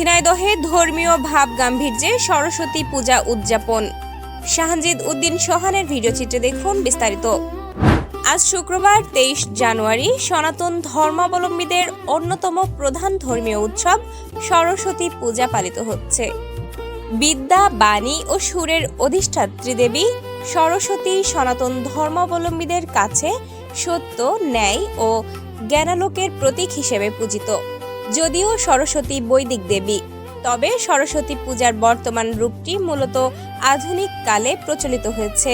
ঝিনাইদহে ধর্মীয় ভাব গাম্ভীর্যে সরস্বতী পূজা উদযাপন। শাহজিদ উদ্দিন সোহানের ভিডিওচিত্রে দেখুন বিস্তারিত। আজ শুক্রবার, তেইশ জানুয়ারি, সনাতন ধর্মাবলম্বীদের অন্যতম প্রধান ধর্মীয় উৎসব সরস্বতী পূজা পালিত হচ্ছে। বিদ্যা, বাণী ও সুরের অধিষ্ঠাত্রী দেবী সরস্বতী সনাতন ধর্মাবলম্বীদের কাছে সত্য, ন্যায় ও জ্ঞানালোকের প্রতীক হিসেবে পূজিত। যদিও সরস্বতী বৈদিক দেবী, তবে সরস্বতী পূজার বর্তমান রূপটি মূলত আধুনিক কালে প্রচলিত হয়েছে।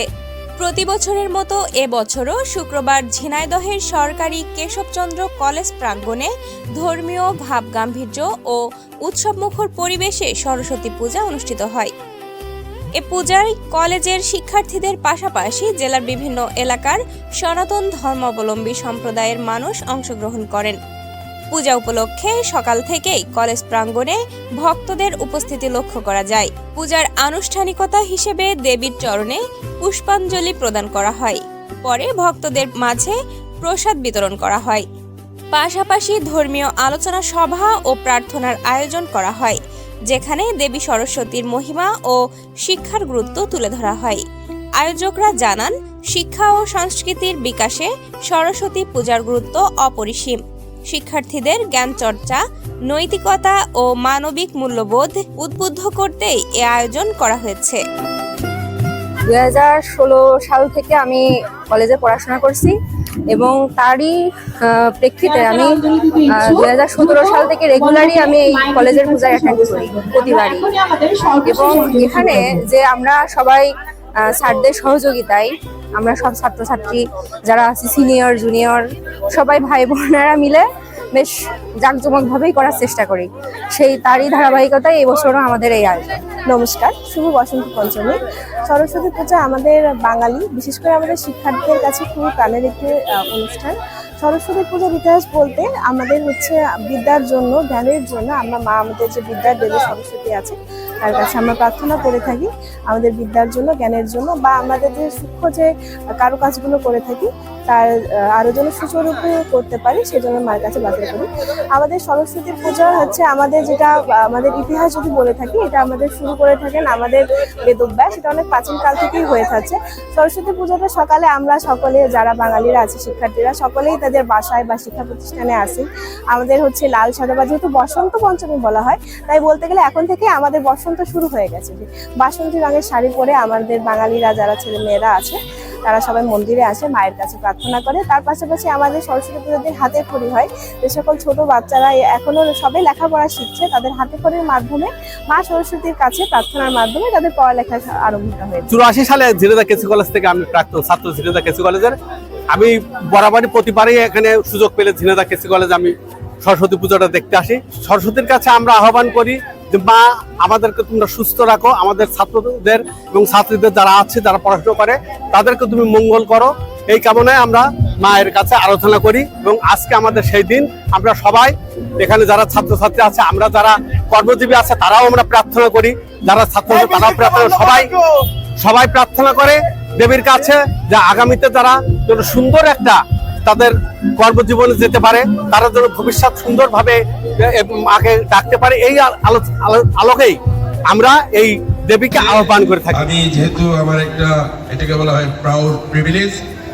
প্রতি বছরের মতো এবছরও শুক্রবার ঝিনাইদহের সরকারি কেশবচন্দ্র কলেজ প্রাঙ্গণে ধর্মীয় ভাবগাম্ভীর্য ও উৎসবমুখর পরিবেশে সরস্বতী পূজা অনুষ্ঠিত হয়। এ পূজায় কলেজের শিক্ষার্থীদের পাশাপাশি জেলার বিভিন্ন এলাকার সনাতন ধর্মাবলম্বী সম্প্রদায়ের মানুষ অংশগ্রহণ করেন। পূজা উপলক্ষে সকাল থেকেই কলেজ প্রাঙ্গণে ভক্তদের উপস্থিতি লক্ষ্য করা যায়। পূজার আনুষ্ঠানিকতা হিসেবে দেবীর চরণে পুষ্পাঞ্জলি প্রদান করা হয়। পরে ভক্তদের মাঝে প্রসাদ বিতরণ করা হয়। পাশাপাশি ধর্মীয় আলোচনা সভা ও প্রার্থনার আয়োজন করা হয়, যেখানে দেবী সরস্বতীর মহিমা ও শিক্ষার গুরুত্ব তুলে ধরা হয়। আয়োজকরা জানান, শিক্ষা ও সংস্কৃতির বিকাশে সরস্বতী পূজার গুরুত্ব অপরিসীম। শিক্ষার্থীদের জ্ঞান চর্চা নৈতিকতা ও মানবিক মূল্যবোধ উদ্বুদ্ধ করতেই এ আয়োজন করা হয়েছে। দুই হাজার ষোলো সাল থেকে আমি কলেজে পড়াশোনা করছি এবং তারই প্রেক্ষিতে আমি দুই হাজার সতেরো সাল থেকে রেগুলারই আমি এই কলেজের পূজায় অ্যাটেন্ড করি প্রতিবারই। এবং এখানে যে আমরা সবাই স্যারদের সহযোগিতায় আমরা সব ছাত্রছাত্রী যারা আছি সিনিয়র জুনিয়র সবাই ভাই বোনেরা মিলে বেশ জাঁকজমকভাবেই করার চেষ্টা করি। সেই তারই ধারাবাহিকতায় এবছরও আমাদের এই আয়োজন। নমস্কার, শুভ বসন্ত পঞ্চমী। সরস্বতী পূজা আমাদের বাঙালি, বিশেষ করে আমাদের শিক্ষার্থীদের কাছে খুবই প্রাণের একটি অনুষ্ঠান। সরস্বতী পূজার ইতিহাস বলতে আমাদের হচ্ছে বিদ্যার জন্য, জ্ঞানের জন্য আমরা মা আমাদের যে বিদ্যার দেবী সরস্বতী আছে তার কাছে আমরা প্রার্থনা করে থাকি আমাদের বিদ্যার জন্য জ্ঞানের জন্য বা আমাদের যে সূক্ষ্ম যে কারুকাজগুলো করে থাকি তার আহ, আরও যেন সুচারুরূপে করতে পারি সেজন্য মায়ের কাছে প্রার্থনা করি। আমাদের সরস্বতী পূজা হচ্ছে আমাদের যেটা আমাদের ইতিহাস যদি বলে থাকি এটা আমাদের শুরু করে থাকেন আমাদের বেদব্যাস এটা অনেক প্রাচীন কাল থেকেই হয়ে থাকছে। সরস্বতী পুজোটা সকালে আমরা সকলে যারা বাঙালিরা আছে শিক্ষার্থীরা সকলেই তাদের বাসায় বা শিক্ষা প্রতিষ্ঠানে আসি। আমাদের হচ্ছে লাল সাদা বা যেহেতু বসন্ত পঞ্চমী বলা হয় তাই বলতে গেলে এখন থেকে আমাদের বসন্ত শুরু হয়ে গেছে। যে বাসন্তী রঙের শাড়ি পরে আমাদের বাঙালিরা যারা ছেলে মেয়েরা আছে, তারা সবাই মন্দিরে আসে, মায়ের কাছে প্রার্থনা করে। তার পাশাপাশি আমাদের সরস্বতী পুজোর দিন হাতে খড়ি হয়। যে সকল ছোট বাচ্চারা এখনও সবাই লেখাপড়া শিখছে, তাদের হাতে খড়ির মাধ্যমে মা সরস্বতীর কাছে প্রার্থনার মাধ্যমে তাদের পড়ালেখা আরম্ভটা হয়েছে। চুরাশি সালে ঝিনেদা কেসি কলেজ থেকে আমি প্রাক্তন ছাত্র ঝিনেদা কেসি কলেজের। আমি বরাবরই প্রতিবারই এখানে সুযোগ পেলে ঝিনেদা কেসি কলেজ আমি সরস্বতী পুজোটা দেখতে আসি। সরস্বতীর কাছে আমরা আহ্বান করি মা, আমাদেরকে তোমরা সুস্থ রাখো, আমাদের ছাত্রদের এবং ছাত্রীদের যারা আছে, যারা পড়াশোনা করে, তাদেরকে তুমি মঙ্গল করো। এই কামনায় আমরা মায়ের কাছে আলোচনা করি এবং আজকে আমাদের সেই দিন, আমরা সবাই, এখানে যারা ছাত্রছাত্রী আছে, আমরা যারা কর্মজীবী আছে, তারাও আমরা প্রার্থনা করি। যারা ছাত্র তারাও প্রার্থনা সবাই সবাই প্রার্থনা করে দেবীর কাছে যে আগামীতে তারা যেন সুন্দর একটা তাদের কর্মজীবনে যেতে পারে, তারা যেন ভবিষ্যৎ সুন্দরভাবে মাকে ডাকতে পারে, এই আলো- আলো- আলোকেই আমরা এই দেবীকে আহ্বান করে থাকি। আমি যেহেতু আমার একটা এটাকে বলা হয় প্রাউড প্রিভিলেজ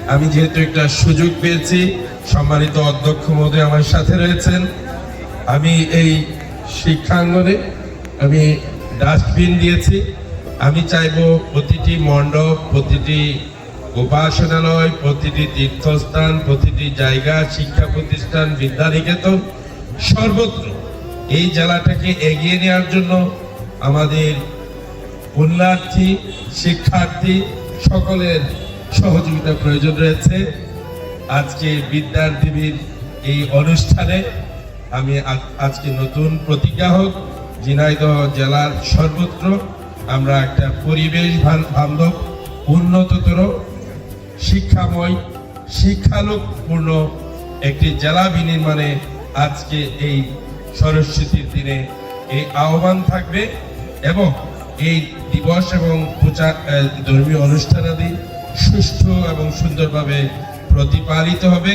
আমি যেহেতু একটা সুযোগ পেয়েছি, সম্মানিত অধ্যক্ষ মহোদয় আমার সাথে রয়েছেন। আমি এই শিক্ষাঙ্গনে আমি ডাস্টবিন দিয়েছি। আমি চাইব প্রতিটি মণ্ডপ, প্রতিটি উপাসনালয়, প্রতিটি তীর্থস্থান, প্রতিটি জায়গা, শিক্ষা প্রতিষ্ঠান, বিদ্যানিকেতন সর্বত্র। এই জেলাটাকে এগিয়ে নেওয়ার জন্য আমাদের পুণ্যার্থী, শিক্ষার্থী সকলের সহযোগিতা প্রয়োজন রয়েছে। আজকে বিদ্যার দেবীর এই অনুষ্ঠানে আমি আজ- আজকে নতুন প্রতিজ্ঞা হোক, ঝিনাইদহ জেলার সর্বত্র আমরা একটা পরিবেশ বান- বান্ধব, উন্নততর, শিক্ষাময়, শিক্ষালোকপূর্ণ একটি জেলা বিনির্মাণে আজকে এই সরস্বতীর দিনে এই আহ্বান থাকবে এবং এই দিবস এবং পূজা ধর্মীয় অনুষ্ঠানাদি সুষ্ঠু এবং সুন্দরভাবে প্রতিপালিত হবে।